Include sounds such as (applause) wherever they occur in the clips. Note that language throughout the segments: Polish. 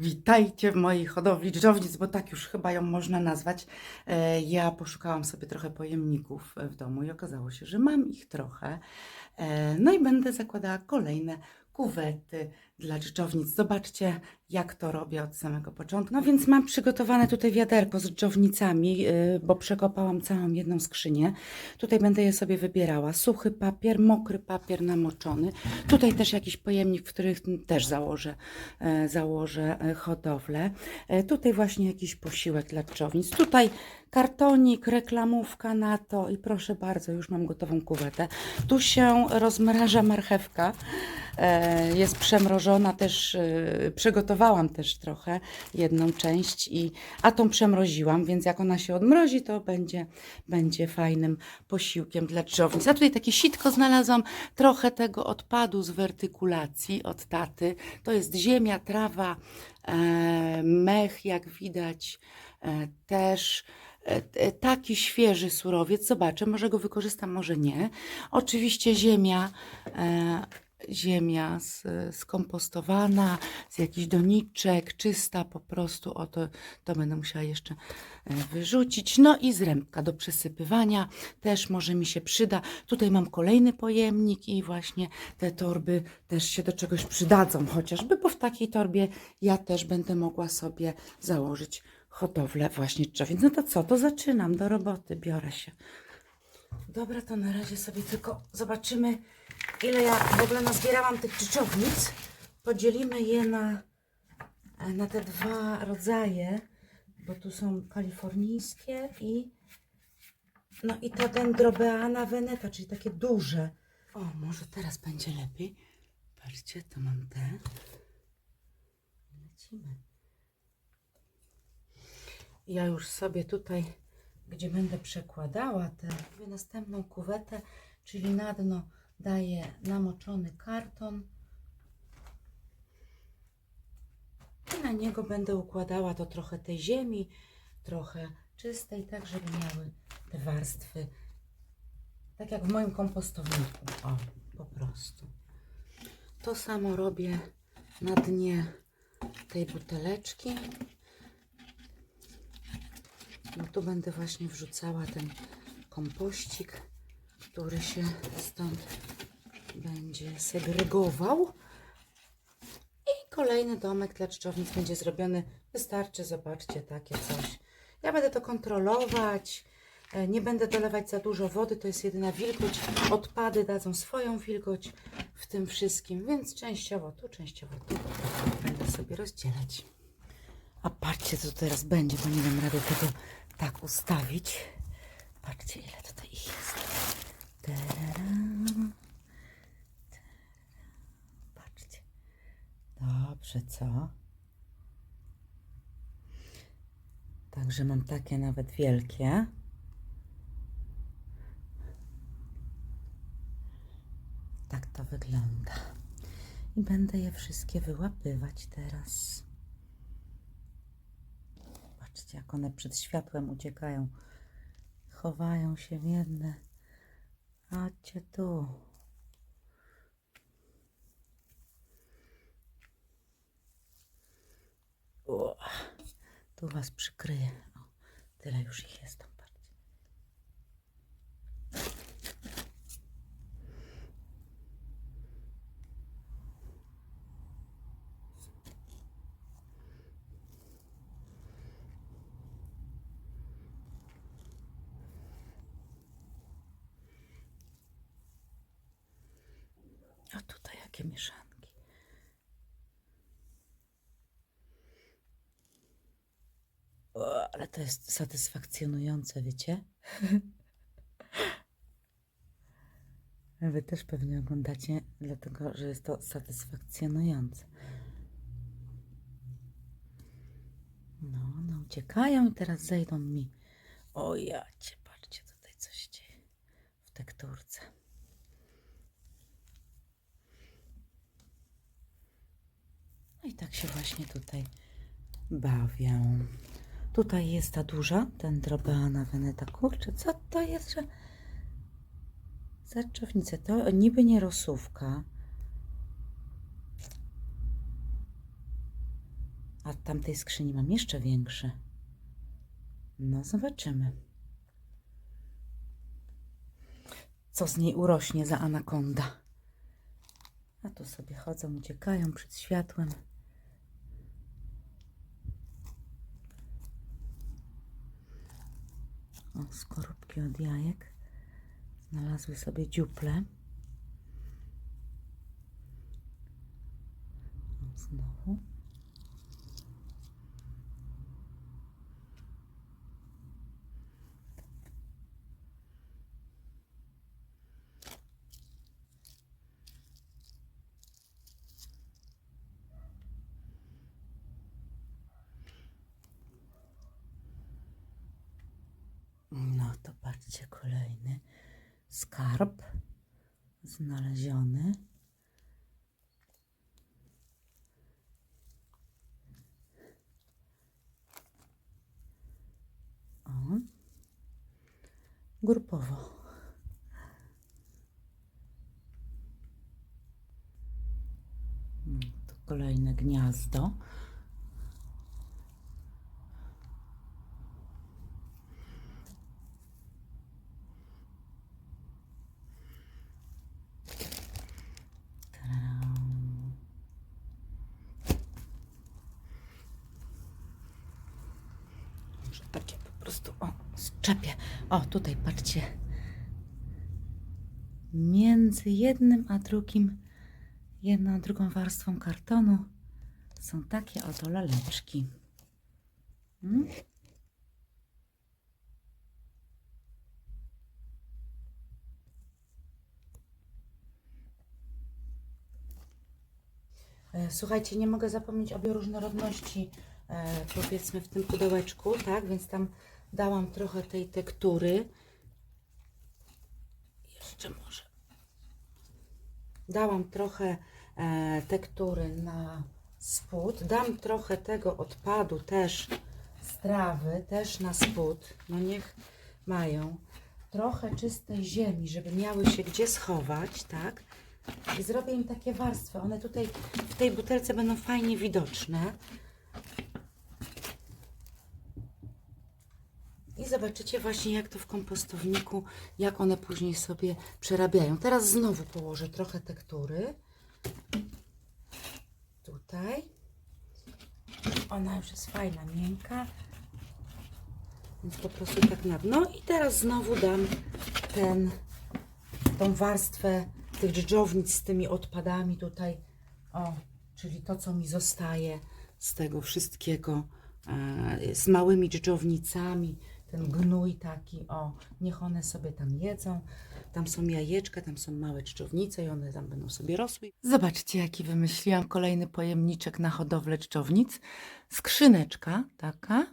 Witajcie w mojej hodowli dżdżownic, bo tak już chyba ją można nazwać. E, Ja poszukałam sobie trochę pojemników w domu i okazało się, że mam ich trochę. E, No i będę zakładała kolejne kuwety dla dżdżownic. Zobaczcie, jak to robię od samego początku. No więc mam przygotowane tutaj wiaderko z dżdżownicami, y, bo przekopałam całą jedną skrzynię. Tutaj będę je sobie wybierała. Suchy papier, mokry papier namoczony. Tutaj też jakiś pojemnik, w których też założę, e, założę e, hodowlę. Tutaj właśnie jakiś posiłek dla dżdżownic. Tutaj kartonik, reklamówka na to i proszę bardzo, już mam gotową kuwetę. Tu się rozmraża marchewka. Jest przemrożona też, e, przygotowałam też trochę jedną część, i, a tą przemroziłam, więc jak ona się odmrozi, to będzie, będzie fajnym posiłkiem dla dżdżownic. A tutaj takie sitko znalazłam, trochę tego odpadu z wertykulacji od taty. To jest ziemia, trawa, e, mech, jak widać, e, też e, taki świeży surowiec. Zobaczę, może go wykorzystam, może nie. Oczywiście ziemia, e, ziemia skompostowana, z jakichś doniczek, czysta po prostu. O to, to będę musiała jeszcze e, wyrzucić. No i zrębka do przesypywania też może mi się przyda. Tutaj mam kolejny pojemnik i właśnie te torby też się do czegoś przydadzą chociażby, bo w takiej torbie ja też będę mogła sobie założyć hodowlę właśnie dżdżowic. No to co, to zaczynam do roboty, biorę się. Dobra, to na razie sobie tylko zobaczymy, ile ja w ogóle nazbierałam tych dżdżownic. Podzielimy je na, na te dwa rodzaje, bo tu są kalifornijskie i no i ta dendrobeana veneta, czyli takie duże. O, może teraz będzie lepiej. Patrzcie, to mam te. Lecimy. Ja już sobie tutaj, gdzie będę przekładała tę następną kuwetę, czyli na dno daję namoczony karton i na niego będę układała to trochę tej ziemi, trochę czystej, tak żeby miały te warstwy, tak jak w moim kompostowniku, o, po prostu. To samo robię na dnie tej buteleczki. No tu będę właśnie wrzucała ten kompościk, który się stąd będzie segregował. I kolejny domek dla dżdżownic będzie zrobiony. Wystarczy, zobaczcie, takie coś. Ja będę to kontrolować. e, Nie będę dolewać za dużo wody, to jest jedyna wilgoć. Odpady dadzą swoją wilgoć w tym wszystkim, więc częściowo tu, częściowo tu będę sobie rozdzielać. A patrzcie, co teraz będzie, bo nie dam rady tego tak ustawić. Patrzcie, ile tutaj ich jest. Tararam. Patrzcie. Dobrze, co? Także mam takie nawet wielkie. Tak to wygląda. I będę je wszystkie wyłapywać teraz. Patrzcie, jak one przed światłem uciekają. Chowają się w jedne. Chodźcie tu. O, tu was przykryję. O, tyle już ich jest tam. Patrzcie. A tutaj jakie mieszanki. O, ale to jest satysfakcjonujące, wiecie? (laughs) Wy też pewnie oglądacie, dlatego że jest to satysfakcjonujące. No, no uciekają i teraz zejdą mi. O jacie, patrzcie, tutaj coś dzieje w tekturce. No i tak się właśnie tutaj bawię. Tutaj jest ta duża, ten drobeana veneta. Kurczę, co to jest, że... Zaczownice, to niby nie rosówka. A tamtej skrzyni mam jeszcze większe. No, zobaczymy. Co z niej urośnie za anakonda. A tu sobie chodzą, uciekają przed światłem. O, skorupki od jajek. Znalazły sobie dziuple. Znowu. No to patrzcie, kolejny skarb znaleziony. O. Grupowo. Tu kolejne gniazdo. Może takie po prostu, o, szczepię. O, tutaj patrzcie. Między jednym a drugim, jedną a drugą warstwą kartonu są takie oto laleczki. Mm? E, Słuchajcie, nie mogę zapomnieć o bioróżnorodności, powiedzmy w tym pudełeczku, tak? Więc tam dałam trochę tej tektury. Jeszcze może. Dałam trochę e, tektury na spód. Dam trochę tego odpadu też z trawy, też na spód. No niech mają. Trochę czystej ziemi, żeby miały się gdzie schować, tak? I zrobię im takie warstwy. One tutaj w tej butelce będą fajnie widoczne. Zobaczycie właśnie jak to w kompostowniku, jak one później sobie przerabiają. Teraz znowu położę trochę tektury. Tutaj. Ona już jest fajna, miękka. Więc po prostu tak na dno. I teraz znowu dam ten, tą warstwę tych dżdżownic z tymi odpadami tutaj. O, czyli to, co mi zostaje z tego wszystkiego, e, z małymi dżdżownicami, ten gnój taki, o, niech one sobie tam jedzą. Tam są jajeczka, tam są małe dżdżownice i one tam będą sobie rosły. Zobaczcie, jaki wymyśliłam kolejny pojemniczek na hodowlę dżdżownic. Skrzyneczka taka,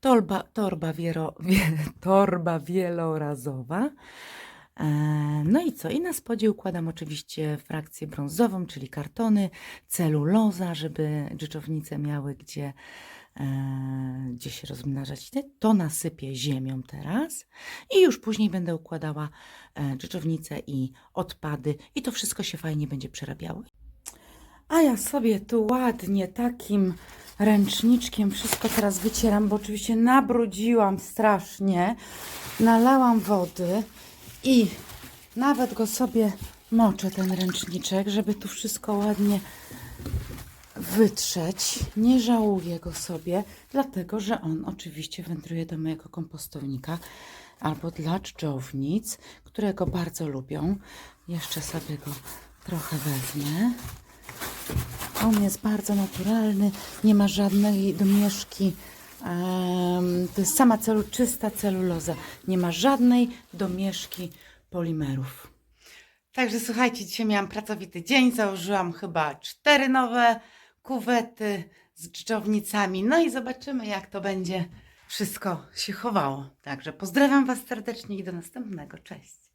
torba, torba, wiero, wie, torba wielorazowa. E, No i co? I na spodzie układam oczywiście frakcję brązową, czyli kartony, celuloza, żeby dżdżownice miały gdzie, e, gdzie się rozmnażać. To nasypię ziemią teraz i już później będę układała e, dżdżownice i odpady i to wszystko się fajnie będzie przerabiało. A ja sobie tu ładnie takim ręczniczkiem wszystko teraz wycieram, bo oczywiście nabrudziłam strasznie. Nalałam wody i nawet go sobie moczę ten ręczniczek, żeby tu wszystko ładnie wytrzeć. Nie żałuję go sobie, dlatego że on oczywiście wędruje do mojego kompostownika albo dla dżdżownic, które go bardzo lubią. Jeszcze sobie go trochę wezmę. On jest bardzo naturalny, nie ma żadnej domieszki. to jest sama celu, czysta celuloza. Nie ma żadnej domieszki polimerów. Także słuchajcie, dzisiaj miałam pracowity dzień. Założyłam chyba cztery nowe kuwety z dżdżownicami. No i zobaczymy, jak to będzie wszystko się chowało. Także pozdrawiam Was serdecznie i do następnego. Cześć.